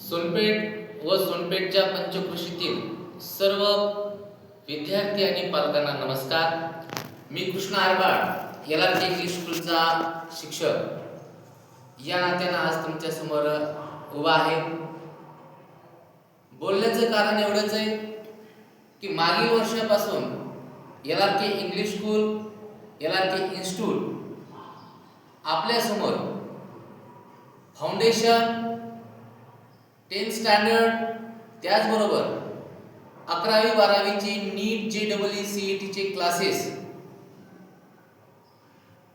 सोनपेठ व सोनपेठच्या पंचकृषीतील सर्व विद्यार्थी आणि पालकांना नमस्कार. मी Krishna Arbad L R K English स्कूलचा शिक्षक. या नात्यानं आज तुमच्यासमोर उभा आहे. बोलण्याचं कारण एवढंच आहे की मागील वर्षापासून L R K English school L R K institute आपल्यासमोर फाउंडेशन टेन्थ स्टँडर्ड त्याचबरोबर अकरावी बारावीची NEET J double E C E टीचे क्लासेस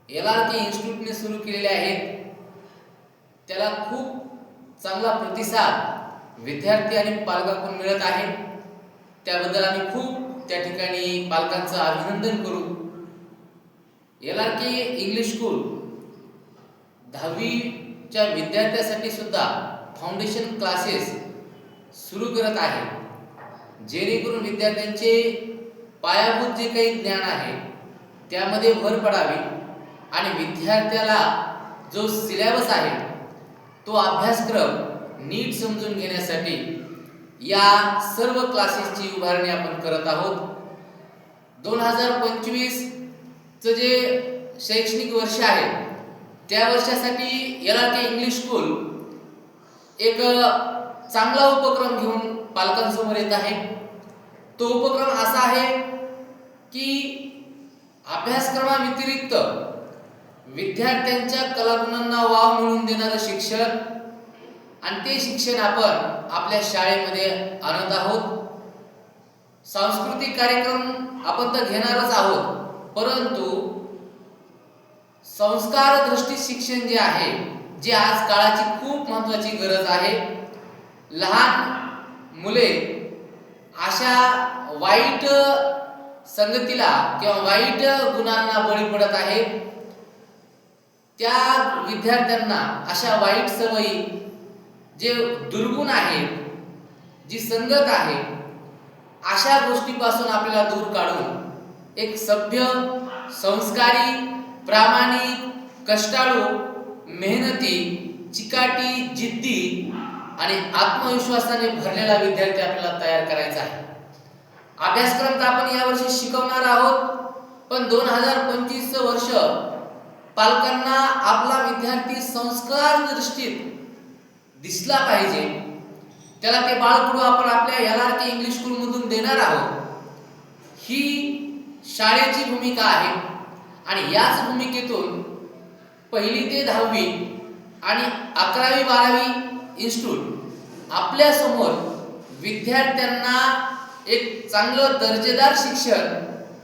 एल आर के इन्स्टिट्यूटने सुरू केलेले आहेत. त्याला खूप चांगला प्रतिसाद विद्यार्थी आणि पालकांकडून मिळत आहे. त्याबद्दल आम्ही खूप त्या ठिकाणी पालकांचं अभिनंदन करू. L R K English school दहावीच्या विद्यार्थ्यासाठी सुद्धा फाउंडेशन क्लासेस सुरू करत आहे. जेणेकरून विद्यार्थ्यांचे पायाभूत जे काही ज्ञान आहे त्यामध्ये भर पडावी आणि विद्यार्थ्याला जो सिलेबस आहे तो अभ्यासक्रम नीट समजून घेण्यासाठी या सर्व क्लासेसची उभारणी आपण करत आहोत. दोन हजार पंचवीसचं जे शैक्षणिक वर्ष आहे त्या वर्षासाठी L R T English school एक चांगला उपक्रम घेऊन पालकांसमोर येत आहे. तो उपक्रम असा आहे की अभ्यासक्रमाव्यतिरिक्त विद्यार्थ्यांच्या कलागुणांना वाव मिळवून देणारं शिक्षण आणि ते शिक्षण आपण आपल्या शाळेमध्ये आणत आहोत. सांस्कृतिक कार्यक्रम आपण तर घेणारच आहोत परंतु संस्कार दृष्टी शिक्षण जे आहे जे आज काळाची खूप महत्वाची गरज आहे. लहान मुले अशा वाईट संगतीला किंवा वाईट गुणांना बळी पडत आहेत त्या विद्यार्थ्यांना अशा वाईट सवयी जे दुर्गुण आहेत जी संगत आहे अशा गोष्टीपासून आपल्याला दूर काढून एक सभ्य संस्कारी प्रामाणिक कष्टाळू मेहनती चिकाटी जिद्दी आणि आत्मविश्वासाने भरलेला विद्यार्थी आपल्याला तयार करायचा आहे. अभ्यासक्रम तर आपण यावर्षी शिकवणार आहोत पण दोन हजार पंचवीसचं वर्ष पालकांना आपला विद्यार्थी संस्कार दृष्टीत दिसला पाहिजे. त्याला ते बाळकडू आपण आपल्या एल आर के इंग्लिश स्कूलमधून देणार आहोत. ही शाळेची भूमिका आहे आणि याच भूमिकेतून पहिली ते दहावी आणि अकरावी बारावी इन्स्टिट्यूट. आपल्यासमोर विद्यार्थ्यांना एक चांगलं दर्जेदार शिक्षण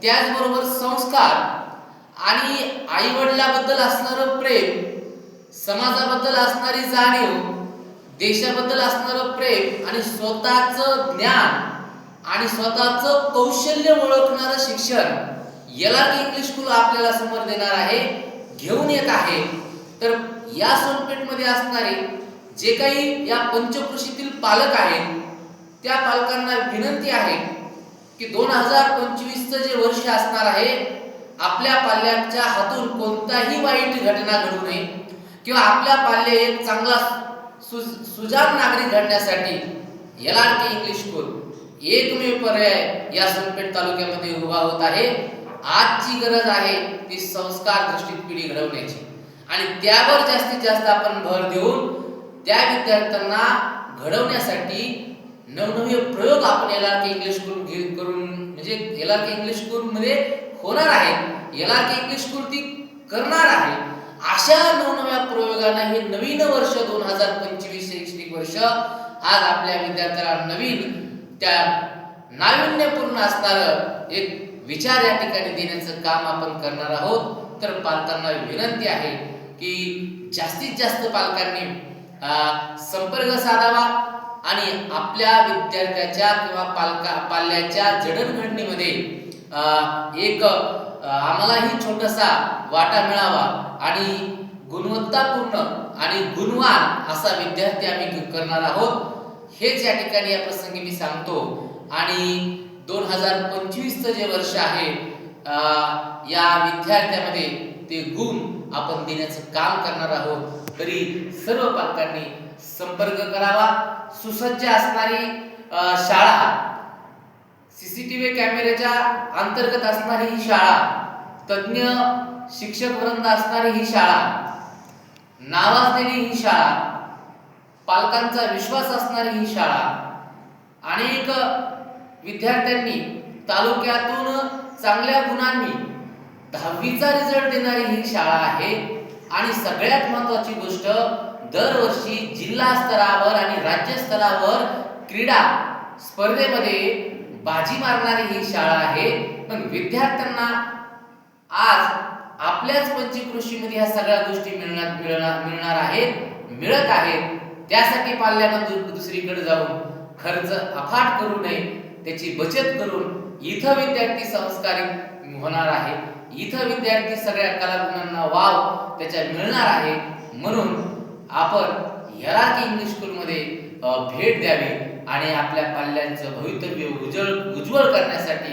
त्याचबरोबर संस्कार आणि आईवडिलाबद्दल असणारं प्रेम समाजाबद्दल असणारी जाणीव देशाबद्दल असणारं प्रेम आणि स्वतःचं ज्ञान आणि स्वतःचं कौशल्य ओळखणारं शिक्षण याला इंग्लिश स्कूल आपल्याला समोर देणार आहे. घेऊन येत आहे. तर या सोनपेठमध्ये असणारे जे काही या पंचकृषीतील पालक आहेत त्या पालकांना विनंती आहे की दोन हजार पंचवीसचं जे वर्ष असणार आहे आपल्या पाल्याच्या हातून कोणताही वाईट घटना घडू नये. किंवा आपल्या पाल्य एक चांगला सु सुजाण नागरिक घडण्यासाठी एल आर इंग्लिश स्कूल एकमेव पर्याय या सोनपेठ तालुक्यामध्ये उभा होत आहे. आजची गरज आहे ती संस्कार दृष्टीत पिढी घडवण्याची. आणि त्यावर जास्तीत जास्त आपण भर देऊन त्या विद्यार्थ्यांना घडवण्यासाठी नवनवे प्रयोग आपण L R K English school करून म्हणजे L R K English school मध्ये होणार आहे. L R K English school ती करणार आहे. अशा नवनव्या प्रयोगांना हे नवीन वर्ष दोन हजार पंचवीस शैक्षणिक वर्ष आज आपल्या विद्यार्थ्याला नवीन त्या नाविन्यपूर्ण असणार एक विचार या ठिकाणी देण्याचं काम आपण करणार आहोत. तर पालकांना विनंती आहे की जास्तीत जास्त पालकांनी संपर्क साधावा आणि आपल्या विद्यार्थ्याच्या किंवा पालका पाल्याच्या जडणघडणीमध्ये एक आम्हालाही छोटासा वाटा मिळावा आणि गुणवत्तापूर्ण आणि गुणवान असा विद्यार्थी आम्ही करणार आहोत. हेच या ठिकाणी या प्रसंगी मी सांगतो. आणि दोन हजार पंचवीसचं जे वर्ष आहे या विद्यार्थ्यामध्ये ते गुण आपण देण्याचं काम करणार आहोत. तरी सर्व पालकांनी संपर्क करावा. सुसज्ज असणारी शाळा सीसीटीव्ही कॅमेऱ्याच्या अंतर्गत असणारी ही शाळा तज्ञ शिक्षक वृंद असणारी ही शाळा नावाजलेली ही शाळा पालकांचा विश्वास असणारी ही शाळा अनेक विद्यार्थ्यांनी तालुक्यातून चांगल्या गुणांनी दहावीचा रिझल्ट देणारी ही शाळा आहे. आणि सगळ्यात महत्वाची गोष्ट दरवर्षी जिल्हा स्तरावर आणि राज्य स्तरावर क्रीडा स्पर्धेमध्ये बाजी मारणारी ही शाळा आहे. पण विद्यार्थ्यांना आज आपल्याच पंचकृषीमध्ये ह्या सगळ्या गोष्टी मिळणार मिळणार मिळणार आहेत मिळत आहेत. त्यासाठी पाल्यानं दुसरीकडे जाऊन खर्च अफाट करू नये. त्याची बचत करून इथं विद्यार्थी संस्कारी होणार आहे. इथं विद्यार्थी सगळ्या कलागुणांना वाव त्याच्या मिळणार आहे. म्हणून आपण यराकी इंग्लिश स्कूलमध्ये भेट द्यावी आणि आपल्या पाल्यांचं भवितव्य उज्वल उज्ज्वल करण्यासाठी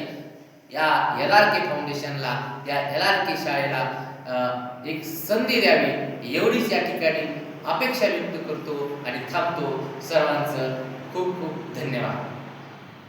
या एल आर के फाउंडेशनला या एल आर के शाळेला एक संधी द्यावी. एवढीच या ठिकाणी अपेक्षा व्यक्त करतो आणि थांबतो. सर्वांचं खूप खूप धन्यवाद.